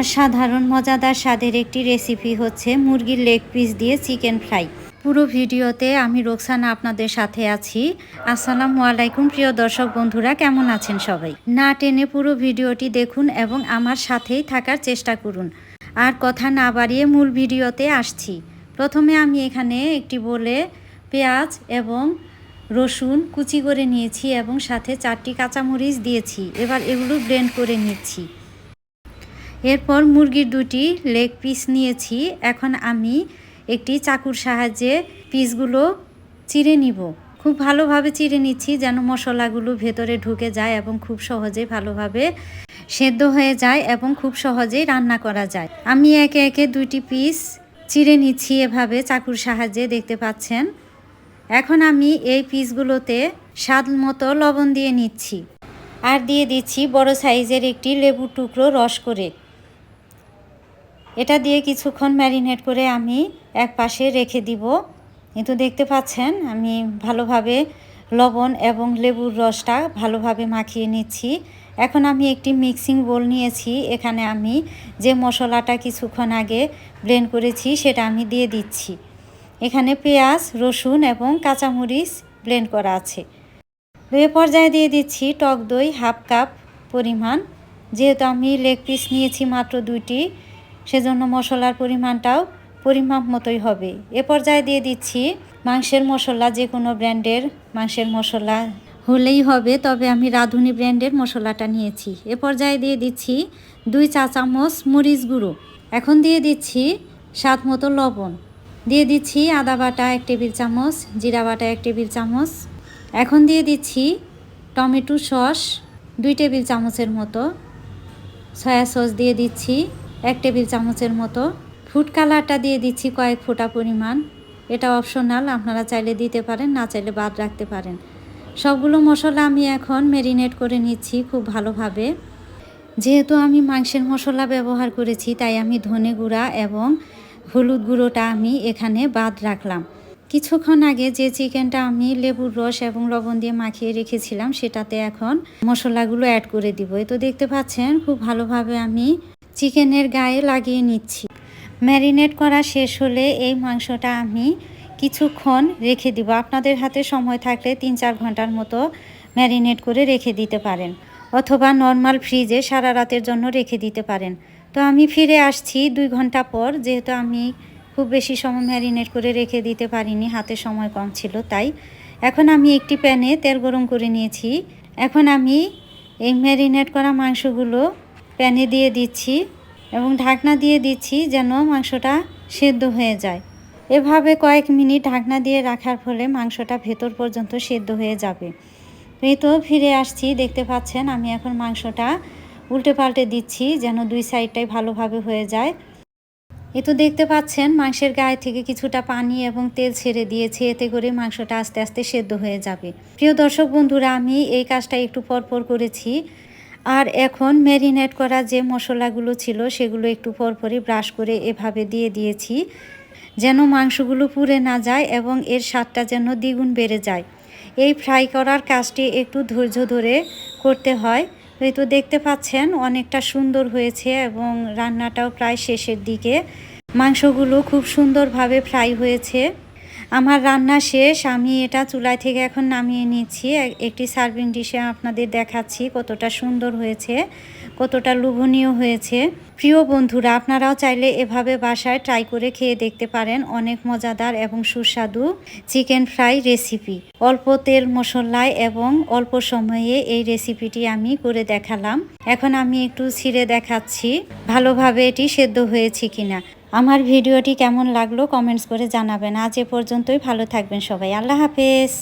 অসাধারণ, মজাদার স্বাদের একটি রেসিপি হচ্ছে মুরগির লেগ পিস দিয়ে চিকেন ফ্রাই পুরো ভিডিওতে আমি রোকসানা আপনাদের সাথে আছি। আসসালামু আলাইকুম, প্রিয় দর্শক বন্ধুরা, কেমন আছেন সবাই? না টেনে পুরো ভিডিওটি দেখুন এবং আমার সাথেই থাকার চেষ্টা করুন। আর কথা না বাড়িয়ে মূল ভিডিওতে আসছি। প্রথমে আমি এখানে একটি বলে পেঁয়াজ এবং রসুন কুচি করে নিয়েছি এবং সাথে চারটি কাঁচামরিচ দিয়েছি। এবার এগুলো ব্লেন্ড করে নিচ্ছি। এরপর মুরগির দুটি লেগ পিস নিয়েছি। এখন আমি একটি চাকুর সাহায্যে পিসগুলো চিড়ে নিব। খুব ভালোভাবে চিড়ে নিচ্ছি যেন মশলাগুলো ভেতরে ঢুকে যায় এবং খুব সহজেই ভালোভাবে সেদ্ধ হয়ে যায় এবং খুব সহজেই রান্না করা যায়। আমি একে একে দুইটি পিস চিড়ে নিচ্ছি এভাবে চাকুর সাহায্যে, দেখতে পাচ্ছেন? এখন আমি এই পিসগুলোতে স্বাদ মতো লবণ দিয়ে নিচ্ছি। আর দিয়ে দিচ্ছি বড় সাইজের একটি লেবুর টুকরো রস করে। এটা দিয়ে কিছুক্ষণ ম্যারিনেট করে আমি এক পাশে রেখে দিব। কিন্তু দেখতে পাচ্ছেন, আমি ভালোভাবে লবণ এবং লেবুর রসটা ভালোভাবে মাখিয়ে নিচ্ছি। এখন আমি একটি মিক্সিং বোল নিয়েছি। এখানে আমি যে মশলাটা কিছুক্ষণ আগে ব্লেন্ড করেছি, সেটা আমি দিয়ে দিচ্ছি। এখানে পেঁয়াজ, রসুন এবং কাঁচামরিচ ব্লেন্ড করা আছে। এ পর্যায়ে দিয়ে দিচ্ছি টক দই হাফ কাপ পরিমাণ। যেহেতু আমি লেগ পিস নিয়েছি মাত্র দুইটি সেজন্য মশলার পরিমাণটাও পরিমাপ মতোই হবে। এ পর্যায়ে দিয়ে দিচ্ছি মাংসের মশলা, যে কোনো ব্র্যান্ডের মাংসের মশলা হলেই হবে, তবে আমি রাঁধুনি ব্র্যান্ডের মশলাটা নিয়েছি। এ পর্যায়ে দিয়ে দিচ্ছি দুই চা চামচ মরিচ গুঁড়ো। এখন দিয়ে দিচ্ছি স্বাদ মতো লবণ। দিয়ে দিচ্ছি আদা বাটা এক টেবিল চামচ, জিরা বাটা এক টেবিল চামচ। এখন দিয়ে দিচ্ছি টমেটো সস দুই টেবিল চামচের মতো। সয়া সস দিয়ে দিচ্ছি এক টেবিল চামচের মতো। ফুড কালারটা দিয়ে দিচ্ছি কয়েক ফোঁটা পরিমাণ। এটা অপশনাল, আপনারা চাইলে দিতে পারেন, না চাইলে বাদ রাখতে পারেন। সবগুলো মশলা আমি এখন ম্যারিনেট করে নিচ্ছি খুব ভালোভাবে। যেহেতু আমি মাংসের মশলা ব্যবহার করেছি, তাই আমি ধনে গুঁড়া এবং হলুদ গুঁড়োটা আমি এখানে বাদ রাখলাম। কিছুক্ষণ আগে যে চিকেনটা আমি লেবুর রস এবং লবণ দিয়ে মাখিয়ে রেখেছিলাম, সেটাতে এখন মশলাগুলো অ্যাড করে দিব। তো দেখতে পাচ্ছেন, খুব ভালোভাবে আমি চিকেনের গায়ে লাগিয়ে নিচ্ছি। ম্যারিনেট করা শেষ হলে এই মাংসটা আমি কিছুক্ষণ রেখে দিব। আপনাদের হাতে সময় থাকলে তিন চার ঘণ্টার মতো ম্যারিনেট করে রেখে দিতে পারেন অথবা নর্মাল ফ্রিজে সারা রাতের জন্য রেখে দিতে পারেন। তো আমি ফিরে আসছি দুই ঘণ্টা পর। যেহেতু আমি খুব বেশি সময় ম্যারিনেট করে রেখে দিতে পারিনি, হাতে সময় কম ছিল, তাই এখন আমি একটি প্যানে তেল গরম করে নিয়েছি। এখন আমি এই ম্যারিনেট করা মাংসগুলো প্যানে দিয়ে দিচ্ছি এবং ঢাকনা দিয়ে দিচ্ছি যেন মাংসটা সেদ্ধ হয়ে যায়। এভাবে কয়েক মিনিট ঢাকনা দিয়ে রাখার ফলে মাংসটা ভেতর পর্যন্ত সেদ্ধ হয়ে যাবে। এই তো ফিরে আসছি, দেখতে পাচ্ছেন আমি এখন মাংসটা উল্টে পাল্টে দিচ্ছি যেন দুই সাইডটাই ভালোভাবে হয়ে যায়। এ তো দেখতে পাচ্ছেন মাংসের গায়ে থেকে কিছুটা পানি এবং তেল ছেড়ে দিয়েছে, এতে করে মাংসটা আস্তে আস্তে সেদ্ধ হয়ে যাবে। প্রিয় দর্শক বন্ধুরা, আমি এই কাজটা একটু পরপর করেছি। আর এখন ম্যারিনেট করা যে মশলাগুলো ছিল সেগুলো একটু পরপরই ব্রাশ করে এভাবে দিয়ে দিয়েছি, যেন মাংসগুলো পুড়ে না যায় এবং এর স্বাদটা যেন দ্বিগুণ বেড়ে যায়। এই ফ্রাই করার কাজটি একটু ধৈর্য ধরে করতে হয়। হয়তো দেখতে পাচ্ছেন অনেকটা সুন্দর হয়েছে এবং রান্নাটাও প্রায় শেষের দিকে। মাংসগুলো খুব সুন্দরভাবে ফ্রাই হয়েছে। আমার রান্না শেষ, আমি এটা চুলায় থেকে এখন নামিয়ে নিচ্ছি। একটি সার্ভিং ডিশে আপনাদের দেখাচ্ছি কতটা সুন্দর হয়েছে, কতটা লোভনীয় হয়েছে। প্রিয় বন্ধুরা, আপনারাও চাইলে এভাবে বাসায় ট্রাই করে খেয়ে দেখতে পারেন। অনেক মজাদার এবং সুস্বাদু চিকেন ফ্রাই রেসিপি অল্প তেল মশলায় এবং অল্প সময়ে এই রেসিপিটি আমি করে দেখালাম। এখন আমি একটু ছিঁড়ে দেখাচ্ছি ভালোভাবে এটি সেদ্ধ হয়েছে কিনা। আমার ভিডিওটি কেমন লাগল কমেন্টস করে জানাবেন। আজ এ পর্যন্তই, ভালো থাকবেন সবাই। আল্লাহ হাফেজ।